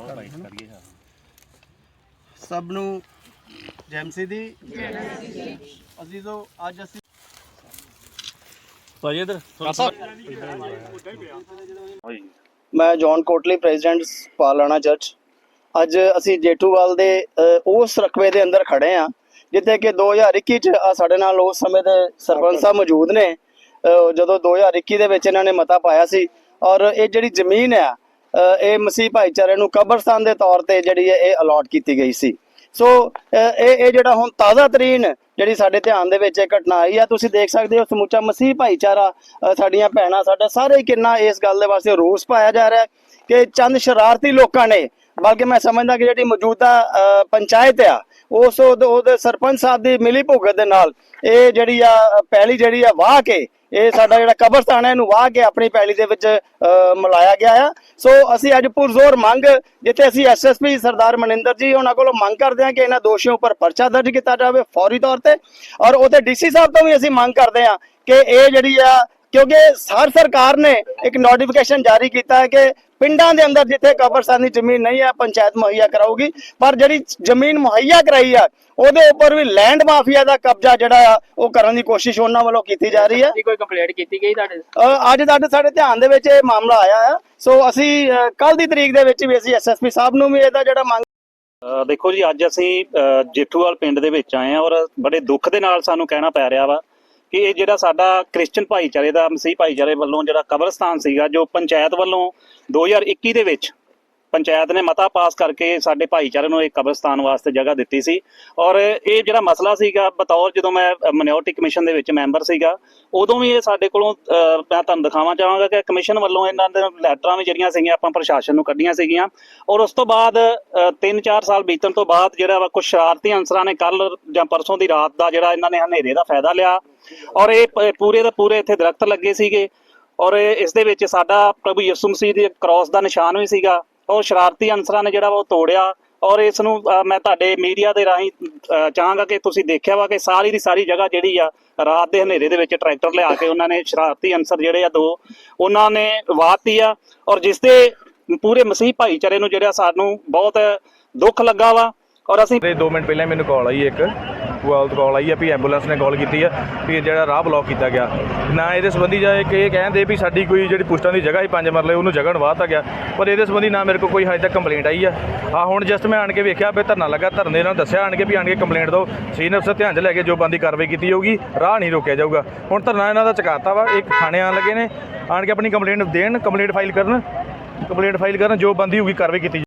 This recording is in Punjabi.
ਹਾਂ ਕਰੀਏ ਹਾਂ ਸਭ ਨੂੰ ਜੈਮਸੀ ਦੀ। ਅਜ਼ੀਜ਼ੋ ਅੱਜ ਅਸੀਂ ਭਾਜੀ ਇਧਰ ਮੈਂ ਜੌਨ ਕੋਟਲੀ ਪ੍ਰੈਜ਼ੀਡੈਂਟ ਪਾਲਾਣਾ ਚਰਚ ਅੱਜ ਅਸੀਂ ਜੇਠੂਵਾਲ ਦੇ ਉਸ ਰਕਬੇ ਦੇ ਅੰਦਰ ਖੜੇ ਆ ਜਿੱਥੇ ਕਿ 2021 ਚ ਆ ਸਾਡੇ ਨਾਲ ਉਸ ਸਮੇਂ ਦੇ ਸਰਪੰਚ ਸਾਹਿਬ ਮੌਜੂਦ ਨੇ। ਜਦੋਂ 2021 ਦੇ ਵਿੱਚ ਇਹਨਾਂ ਨੇ ਮਤਾ ਪਾਇਆ ਸੀ ਔਰ ਇਹ ਜਿਹੜੀ ਜ਼ਮੀਨ ਆ ਅ, ਇਹ ਮਸੀਹ ਭਾਈਚਾਰੇ ਨੂੰ ਕਬਰਸਤਾਨ ਦੇ ਤੌਰ ਤੇ ਜਿਹੜੀ ਹੈ ਇਹ ਅਲਾਟ ਕੀਤੀ ਗਈ ਸੀ। ਸੋ ਇਹ ਇਹ ਜਿਹੜਾ ਹੁਣ ਤਾਜ਼ਾ ਤਰੀਨ ਜਿਹੜੀ ਸਾਡੇ ਧਿਆਨ ਦੇ ਵਿੱਚ ਇਹ ਘਟਨਾ ਆਈ ਆ, ਤੁਸੀਂ ਦੇਖ ਸਕਦੇ ਹੋ ਸਮੁੱਚਾ ਮਸੀਹ ਭਾਈਚਾਰਾ ਸਾਡੀਆਂ ਭੈਣਾਂ, ਸਾਡਾ ਸਾਰੇ ਹੀ ਕਿੰਨਾ ਇਸ ਗੱਲ ਦੇ ਵਾਸਤੇ ਰੋਸ ਪਾਇਆ ਜਾ ਰਿਹਾ ਕਿ ਚੰਦ ਸ਼ਰਾਰਤੀ ਲੋਕਾਂ ਨੇ ਬਲਕਿ ਮੈਂ ਸਮਝਦਾ ਕਿ ਜਿਹੜੀ ਮੌਜੂਦਾ ਪੰਚਾਇਤ ਆ ਉਸ ਉਹਦੇ ਸਰਪੰਚ ਸਾਹਿਬ ਦੀ ਮਿਲੀ ਭੁਗਤ ਦੇ ਨਾਲ ਇਹ ਜਿਹੜੀ ਆ ਪਹਿਲੀ ਜਿਹੜੀ ਆ ਵਾਹ ਕੇ ਇਹ ਸਾਡਾ ਜਿਹੜਾ ਕਬਰਸਤਾਨ ਹੈ ਇਹਨੂੰ ਵਾਹ ਕੇ ਆਪਣੀ ਪੈਲੀ ਦੇ ਵਿੱਚ ਅ, ਮਿਲਾਇਆ ਗਿਆ ਆ। ਸੋ ਅਸੀਂ ਅੱਜ ਪੁਰਜ਼ੋਰ ਮੰਗ ਜਿੱਥੇ ਅਸੀਂ ਐਸਐਸਪੀ ਸਰਦਾਰ ਮਨਿੰਦਰ ਜੀ ਉਹਨਾਂ ਕੋਲੋਂ ਮੰਗ ਕਰਦੇ ਹਾਂ ਕਿ ਇਹਨਾਂ ਦੋਸ਼ੀਆਂ ਉੱਪਰ ਪਰਚਾ ਦਰਜ ਕੀਤਾ ਜਾਵੇ ਫੌਰੀ ਤੌਰ ਤੇ। ਔਰ ਉਹਦੇ ਡੀਸੀ ਸਾਹਿਬ ਤੋਂ ਵੀ ਅਸੀਂ ਮੰਗ ਕਰਦੇ ਹਾਂ ਕਿ ਇਹ ਜਿਹੜੀ ਆ ਕਿਉਂਕਿ ਹਰ ਸਰਕਾਰ ਨੇ ਇੱਕ ਨੋਟੀਫਿਕੇਸ਼ਨ ਜਾਰੀ ਕੀਤਾ ਹੈ ਕਿ ਪਿੰਡਾਂ ਦੇ ਅੰਦਰ ਜਿੱਥੇ ਕਬਰਸਤਾਨ ਦੀ ਜ਼ਮੀਨ ਨਹੀਂ ਹੈ ਪੰਚਾਇਤ ਮੁਹੱਈਆ ਕਰਾਊਗੀ ਪਰ ਜਿਹੜੀ ਜ਼ਮੀਨ ਮੁਹੱਈਆ ਕਰਾਈ ਆ ਉਹਦੇ ਉੱਪਰ ਵੀ ਲੈਂਡ ਮਾਫੀਆ ਦਾ ਕਬਜ਼ਾ ਜਿਹੜਾ ਆ ਉਹ ਕਰਨ ਦੀ ਕੋਸ਼ਿਸ਼ ਉਹਨਾਂ ਵੱਲੋਂ ਕੀਤੀ ਜਾ ਰਹੀ ਹੈ ਕੋਈ ਕੰਪਲੇਂਟ ਕੀਤੀ ਗਈ ਤੁਹਾਡੇ ਅੱਜ ਤੱਕ ਸਾਡੇ ਧਿਆਨ ਦੇ ਵਿੱਚ ਇਹ ਮਾਮਲਾ ਆਇਆ ਹੈ ਸੋ ਅਸੀਂ ਕੱਲ ਦੀ ਤਰੀਕ ਦੇ ਵਿੱਚ ਵੀ ਅਸੀਂ ਐਸਐਸਪੀ ਸਾਹਿਬ ਨੂੰ ਵੀ ਇਹਦਾ ਜਿਹੜਾ ਮੰਗ ਦੇਖੋ ਜੀ ਅੱਜ ਅਸੀਂ ਜੇਠੂਵਾਲ ਪਿੰਡ ਦੇ ਵਿੱਚ ਆਏ ਆ ਔਰ ਬੜੇ ਦੁੱਖ ਦੇ ਨਾਲ ਸਾਨੂੰ ਕਹਿਣਾ ਪੈ ਰਿਹਾ ਵਾ ਕਿ ਇਹ ਜਿਹੜਾ ਸਾਡਾ ਕ੍ਰਿਸਚਨ ਭਾਈਚਾਰੇ ਦਾ ਮਸੀਹ ਭਾਈਚਾਰੇ ਵੱਲੋਂ ਜਿਹੜਾ ਕਬਰਸਤਾਨ ਸੀਗਾ, ਜੋ ਪੰਚਾਇਤ ਵੱਲੋਂ 2021 ਦੇ ਵਿੱਚ ਪੰਚਾਇਤ ਨੇ ਮਤਾ ਪਾਸ ਕਰਕੇ ਸਾਡੇ ਭਾਈਚਾਰੇ ਨੂੰ ਇੱਕ ਕਬਰਸਤਾਨ ਵਾਸਤੇ ਜਗ੍ਹਾ ਦਿੱਤੀ ਸੀ। ਔਰ ਇਹ ਜਿਹੜਾ ਮਸਲਾ ਸੀਗਾ, ਬਤੌਰ ਜਦੋਂ ਮੈਂ ਮਿਨੋਰਟੀ ਕਮਿਸ਼ਨ ਦੇ ਵਿੱਚ ਮੈਂਬਰ ਸੀਗਾ, ਉਦੋਂ ਵੀ ਇਹ ਸਾਡੇ ਕੋਲੋਂ ਮੈਂ ਤੁਹਾਨੂੰ ਦਿਖਾਵਾਂ ਚਾਹਾਂਗਾ ਕਿ ਕਮਿਸ਼ਨ ਵੱਲੋਂ ਇਹਨਾਂ ਦੇ ਲੈਟਰਾਂ ਵੀ ਜਿਹੜੀਆਂ ਸੀਗੀਆਂ, ਆਪਾਂ ਪ੍ਰਸ਼ਾਸਨ ਨੂੰ ਕੱਢੀਆਂ ਸੀਗੀਆਂ। ਔਰ ਉਸ ਤੋਂ ਬਾਅਦ 3-4 ਸਾਲ ਬੀਤਣ ਤੋਂ ਬਾਅਦ ਜਿਹੜਾ ਵਾ ਕੁਝ ਸ਼ਰਾਰਤੀ ਅਨਸਰਾਂ ਨੇ ਕੱਲ ਜਾਂ ਪਰਸੋਂ ਦੀ ਰਾਤ ਦਾ ਜਿਹੜਾ ਇਹਨਾਂ ਨੇ ਹਨੇਰੇ ਦਾ ਫਾਇਦਾ ਲਿਆ ਔਰ ਇਹ ਪ- ਪੂਰੇ ਦੇ ਪੂਰੇ ਇੱਥੇ ਦਰਖਤ ਲੱਗੇ ਸੀਗੇ। ਔਰ ਇਹ- ਇਸ ਦੇ ਵਿੱਚ ਸਾਡਾ ਪ੍ਰਭੂ ਯਿਸੂ ਮਸੀਹ ਦੇ ਕ੍ਰਾਸ ਦਾ ਨਿਸ਼ਾਨ ਵੀ ਸੀਗਾ। ਉਹ ਸ਼ਰਾਰਤੀ ਅਨਸਰਾਂ ਨੇ ਜਿਹੜਾ ਵਾ ਉਹ ਤੋੜਿਆ। ਔਰ ਇਸ ਨੂੰ ਅ, ਮੈਂ ਤੁਹਾਡੇ ਮੀਡੀਆ ਦੇ ਰਾਹੀਂ ਅ, ਚਾਹਾਂਗਾ ਕਿ ਤੁਸੀਂ ਦੇਖਿਆ ਵਾ ਕਿ ਸਾਰੀ ਦੀ ਸਾਰੀ ਜਗ੍ਹਾ ਜਿਹੜੀ ਆ ਰਾਤ ਦੇ ਹਨੇਰੇ ਦੇ ਵਿੱਚ ਟਰੈਕਟਰ ਲਿਆ ਕੇ ਉਹਨਾਂ ਨੇ ਸ਼ਰਾਰਤੀ ਅਨਸਰ ਜਿਹੜੇ ਆ ਦੋ ਉਹਨਾਂ ਨੇ ਵਾਹਤੀ ਆ। ਔਰ ਜਿਸ ਦੇ ਪੂਰੇ ਮਸੀਹ ਭਾਈਚਾਰੇ ਨੂੰ ਜਿਹੜਾ ਸਾਨੂੰ ਬਹੁਤ ਦੁੱਖ ਲੱਗਾ ਵਾ। ਔਰ ਅਸੀਂ ਤੇ 2 ਮਿੰਟ ਪਹਿਲਾਂ ਹੀ ਮੈਨੂੰ ਕਾਲ ਆਈ ਇੱਕ। ਕੋਲ ਕਾਲ ਆਈ ਆ, ਵੀ ਐਂਬੂਲੈਂਸ ਨੇ ਕਾਲ ਕੀਤੀ ਆ, ਵੀ ਜਿਹੜਾ ਰਾਹ ਬਲੌਕ ਕੀਤਾ ਗਿਆ। ਨਾ ਇਹਦੇ ਸੰਬੰਧੀ ਜਾਂ ਇੱਕ ਇਹ ਕਹਿੰਦੇ ਵੀ ਸਾਡੀ ਕੋਈ ਜਿਹੜੀ ਪੁਸਟਾਂ ਦੀ ਜਗ੍ਹਾ ਸੀ, ਪੰਜ ਮਰਲੇ, ਉਹਨੂੰ ਜਗ੍ਹਾ ਨੂੰ ਵਾਹਤਾ ਗਿਆ। ਪਰ ਇਹਦੇ ਸੰਬੰਧੀ ਨਾ ਮੇਰੇ ਕੋਲ ਕੋਈ ਹਜੇ ਤੱਕ ਕੰਪਲੇਂਟ ਆਈ ਆ। ਆ ਹੁਣ ਜਸਟ ਮੈਂ ਆਣ ਕੇ ਵੇਖਿਆ, ਵੀ ਧਰਨਾ ਲੱਗਾ, ਧਰਨੇ ਨਾਲ ਦੱਸਿਆ ਆਣ ਕੇ ਵੀ ਆਣ ਕੇ ਕੰਪਲੇਂਟ ਦਿਓ। ਸੀਨੀਅਰ ਅਫਸਰ ਧਿਆਨ 'ਚ ਲੈ ਕੇ ਜੋ ਬੰਦੀ ਕਾਰਵਾਈ ਕੀਤੀ ਜਾਊਗੀ ਰਾਹ ਨਹੀਂ ਰੋਕਿਆ ਜਾਊਗਾ। ਹੁਣ ਧਰਨਾ ਇਹਨਾਂ ਦਾ ਚੁਕਾਤਾ ਵਾ, ਇੱਕ ਥਾਣੇ ਆਣ ਲੱਗੇ ਨੇ। ਆਣ ਕੇ ਆਪਣੀ ਕੰਪਲੇਂਟ ਦੇਣ ਕੰਪਲੇਂਟ ਫਾਈਲ ਕਰਨ। ਕੰਪਲੇਂਟ ਫਾਈਲ ਕਰਨ, ਜੋ ਬੰਦੀ ਹੋਊਗੀ ਕਾਰਵਾਈ ਕੀਤੀ